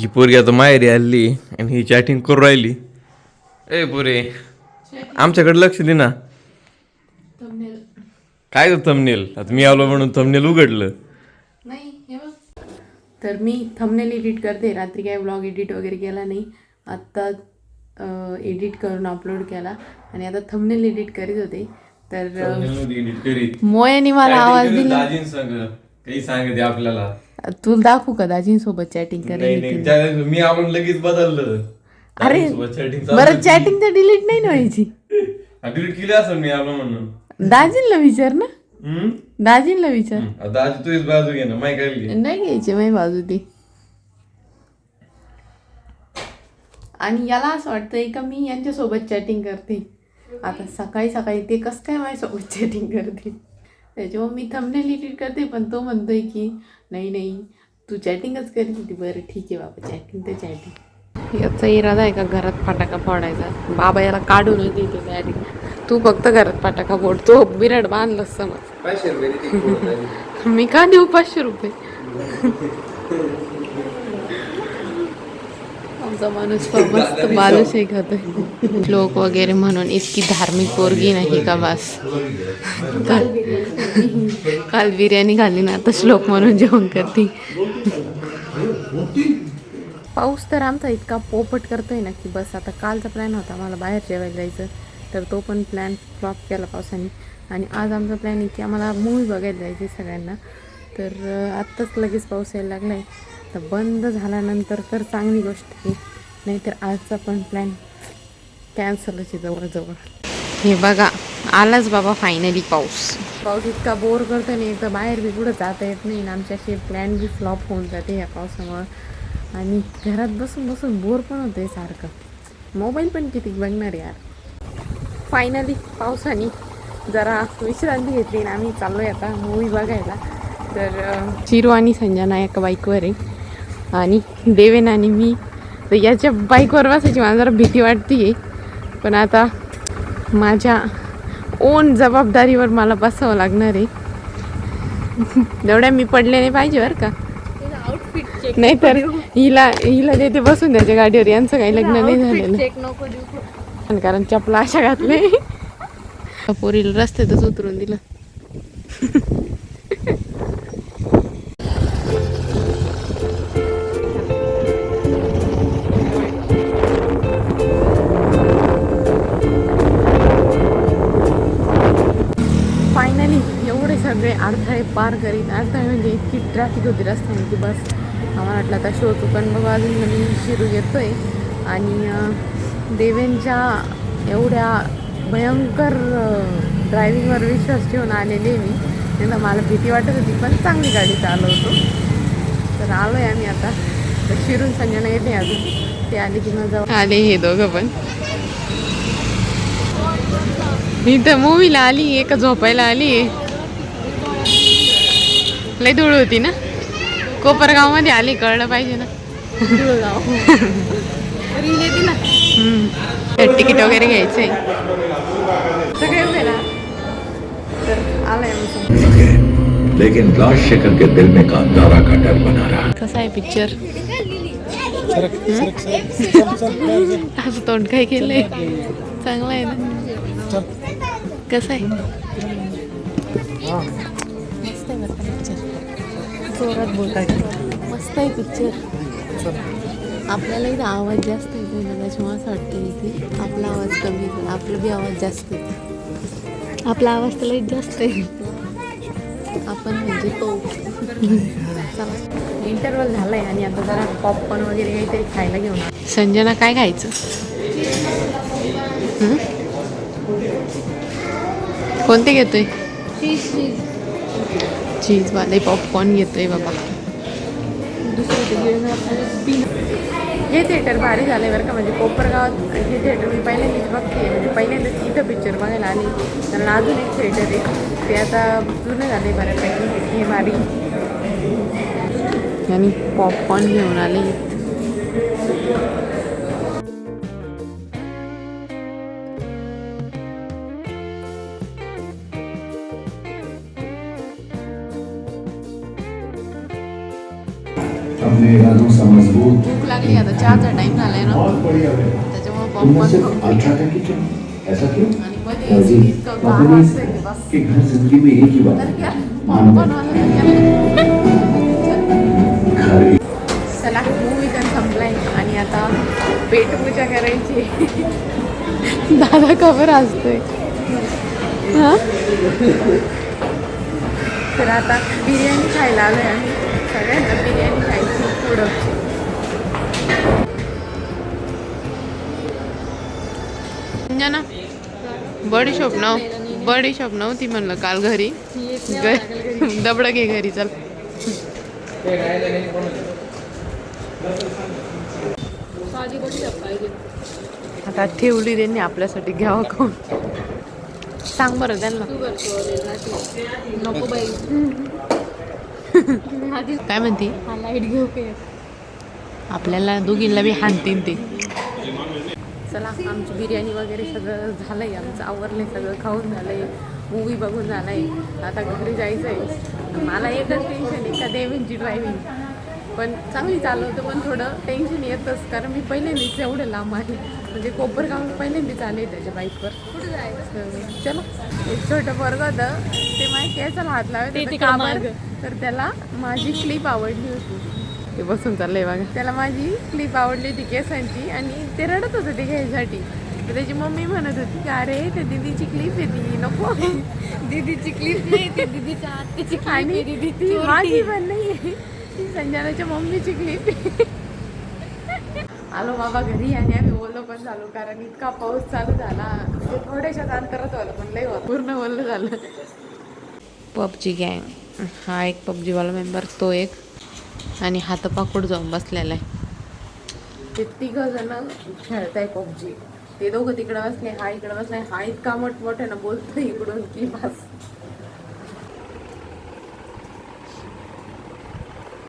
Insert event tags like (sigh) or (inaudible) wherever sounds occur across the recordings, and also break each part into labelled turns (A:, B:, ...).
A: ही पोरगी आता माहेरी आली आणि ही चॅटिंग करू राहिली. ए पोरे आमच्याकडे लक्ष दे ना. काय थंबनेल आता मी आलो म्हणून थंबनेल उघडलं.
B: नाही हे बघ. तर मी थंबनेल एडिट करते. रात्री काय ब्लॉग एडिट वगैरे केला नाही. आत्ता एडिट करून अपलोड केला. आणि आता थंबनेल एडिट करीत होते. तर मोयाने मला आवाज दिला.
A: काही सांगते आपल्याला?
B: तुला दाखवू का दाजींसोबत चॅटिंग
A: नाही त्या- मी आपण लगेच बदललं
B: अरे बरं चॅटिंग तर डिलीट नाही ना व्हायची. (laughs)
A: डिलीट केली असेल मी आलो म्हणून.
B: दाजींना विचार ना.
A: हम्म?
B: दाजींना विचार.
A: आता आज तुझीच बाजू घे ना माही काय घे.
B: नाही घ्यायची माझी बाजू ती आणि याला असं वाटतंय का मी यांच्यासोबत चॅटिंग करते? आता सकाळी सकाळी ते कसं काय माझ्यासोबत चॅटिंग करते? त्याच्यामुळे मी थंबनेल एडिट करते पण तो म्हणतोय की नाही नाही तू चॅटिंगच करते होती. बरं ठीक आहे बाबा चॅटिंग तर चॅटिंग याचा इरादा आहे का घरात फटाका फोडायचा? बाबा याला काढूनच देते चॅटिंग तू फक्त घरात फटाका फोड. तो बिराड बांधलंस समज. मी का देऊ पाचशे रुपये? (laughs) आमचा माणूस मस्त बालुशाही खातोय श्लोक वगैरे म्हणून इतकी धार्मिक पोरगी नाही का बस? काल काल बिर्याणी खाल्ली ना आता श्लोक म्हणून जेवण करते. पाऊस तर आमचा इतका पोपट करतोय ना की बस आता कालचा प्लॅन होता मला बाहेर जेवायला जायचं. तर तो पण प्लॅन फ्लॉप केला पावसाने. आणि आज आमचा प्लॅन आहे की आम्हाला मूवी बघायला जायची सगळ्यांना. तर आत्ताच लगेच पाऊस यायला लागला आहे तर बंद झाल्यानंतर तर चांगली गोष्ट आहे. नाहीतर आजचा पण प्लॅन कॅन्सलच आहे जवळजवळ. हे बघा आलाच बाबा फायनली पाऊस. पाऊस इतका बोर करतो नाही तर बाहेर बी कुठं जाता येत नाही आणि आमचे असे प्लॅन बी फ्लॉप होऊन जाते या पावसामुळं. आणि घरात बसून बसून बोर पण होते सारखं. मोबाईल पण किती बघणार यार. फायनली पावसाने जरा विश्रांती घेतली आणि आम्ही चाललो आहे आता मूवी बघायला. तर चिरू आणि संजना एका बाईकवर आहे. आणि देवेन आणि मी. तर याच्या बाईकवर बसायची मला जरा भीती वाटते पण आता माझ्या ओन जबाबदारीवर मला बसावं लागणार आहे. जेवढ्या मी पडले नाही पाहिजे बरं का. नाही तर हिला हिला देते बसून द्यायच्या गाडीवर. यांचं काही लग्न नाही झालेलं. कारण चपला अशा घातले. (laughs) पोरीला रस्त्यातच उतरून दिलं. सगळे पार करीत अडथळे म्हणजे इतकी ट्रॅफिक होती रस्त्यामध्ये बस. आम्हाला वाटलं आता शो पण बघा अजून मी शिरू आहे आणि देवेंच्या एवढ्या भयंकर ड्रायव्हिंगवर विश्वास ठेवून आलेले मी. त्यांना मला भीती वाटत होती पण चांगली गाडी चालवतो. तर आलो आहे आम्ही आता. तर शिरून संजना येते अजून. ते आले की मग जाऊ. आले हे दोघं पण. मी तर मूवीला आली आहे का झोपायला आली. आहे लय धूळ होती ना? कोपरगावमध्ये आली कळलं पाहिजे ना. तर तिकीट वगैरे घ्यायचंय. सगळे उभे ना तर आलाय आमचं.
C: लेकिन राजशेखर के दिल में कांतारा का डर बना रहा
B: कसा आहे पिक्चर असं तोंड काय केलंय? चांगलं आहे ना? कसं आहे? जोरात बोलता मस्त आहे पिक्चर आपल्याला इथं आवाज जास्त येतो ना त्याच्यामुळे असं वाटतं की आपला आवाज कमी येतो आपला बी आवाज जास्त येतो आपला आवाज तर लई जास्त आहे. आपण म्हणजे तो चला. इंटरवल झालाय आणि आता जरा पॉपकॉर्न वगैरे काहीतरी खायला घेऊन संजना काय खायचं? कोणते घेतोय? चीजवाले पॉपकॉर्न घेतोय बाबा. हे थिएटर भारी झालंय बरं का म्हणजे कोपरगावात हे थिएटर मी पहिल्यांदाच बघते. म्हणजे पहिल्यांदाच इथं पिक्चर बघायला आली. कारण अजून एक थिएटर आहे. ते आता जुनं झाले बऱ्यापैकी. हे भारी. आणि पॉपकॉर्न घेऊन आले.
C: हमने इरादों सा मजबूत
B: भूक ऍक्च्युली आता चहाचा टाइम झालाय ना. त्याच्यामुळे
C: ऐसा क्यों?
B: आणि मध्ये इतकं गार वाजतंय की बस.
C: कि घर जिंदगी में एक ही बात है।
B: चला मूवी तर संपलाय. आणि आता पेटपूजा करायची. दादा खबर असतोय. हा? तर आता बिर्याणी खायला आलोय आम्ही. सगळ्यांना बिर्याणी पुढं. ना बडीशॉप नव बडीशॉप नव्हती म्हणलं काल घरी. दबडं घे घरी चल. आता ठेवली त्यांनी आपल्यासाठी घ्यावं कोण? सांग बरं त्यांना.
D: नको बाई.
B: काय म्हणती?
D: हा लाइट घेऊ
B: आपल्याला दोघींना बी हाणतीन ते. चला आमची बिर्याणी वगैरे सगळं झालंय आमचं आवरलंय सगळं खाऊन झालंय मूवी बघून झालंय. आता घरी जायचं आहे मला एकच टेन्शन आहे का देवींची ड्रायव्हिंग पण चांगली चालवतं पण थोडं टेन्शन येतच कारण मी पहिल्यांदाच एवढं लांब आहे. म्हणजे कोपरगाव पहिल्यांदाच आले त्याच्या बाईकवर.
D: कुठे जायचं?
B: चलो एक छोटं पोरग होतं. ते माझ्या केसाला हात लावत
D: ते
B: होतं. बरं? तर त्याला माझी क्लिप आवडली होती. ते बसून चाललंय बघा. त्याला माझी क्लिप आवडली होती केसांची. आणि ते रडत होतं ते घ्यायसाठी. तर त्याची मम्मी म्हणत होती की अरे ते दिदीची क्लिप आहे ती. नको.
D: दीदीची क्लिप नाही ती दीदीच्या आत्याची
B: आणि
D: आहे, दीदी.
B: माझी पण नाही. संजनाच्या मम्मीची क्लिप आलो बाबा घरी आणि आम्ही ओलं पण झालो कारण इतका पाऊस चालू झाला म्हणजे थोड्याशाच अंतरात आलं पण लय पूर्ण ओलं झालं. पबजी गँग. हा एक पबजीवाला मेंबर तो एक. आणि हातपाकूड जाऊन बसलेला आहे. ते तिघं जण खेळताय पबजी. ते दोघं तिकडं बसले हा इकडं बसलाय हा इतका मोठमोठ्यानं बोलतोय इकडून की बस.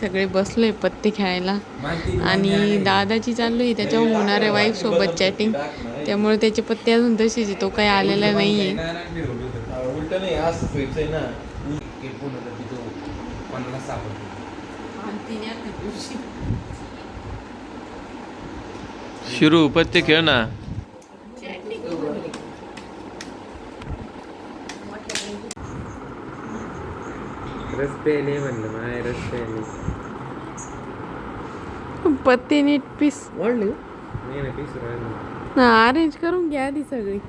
B: सगळे बसलोय पत्ते खेळायला. आणि दादाची चालू आहे त्याच्यावर होणाऱ्या वाईफ सोबत चॅटिंग त्यामुळे त्याचे पत्ते अजून तसेच तो काही आलेला
A: नाही आहे शिरू पत्ते खेळ ना.
E: रस्ते नाही म्हणलं माय रस्ते
B: पत्ते नीट पीस
E: वाढले? नाही ना पीस राहिलं.
B: अरेंज करून घ्या ती सगळी.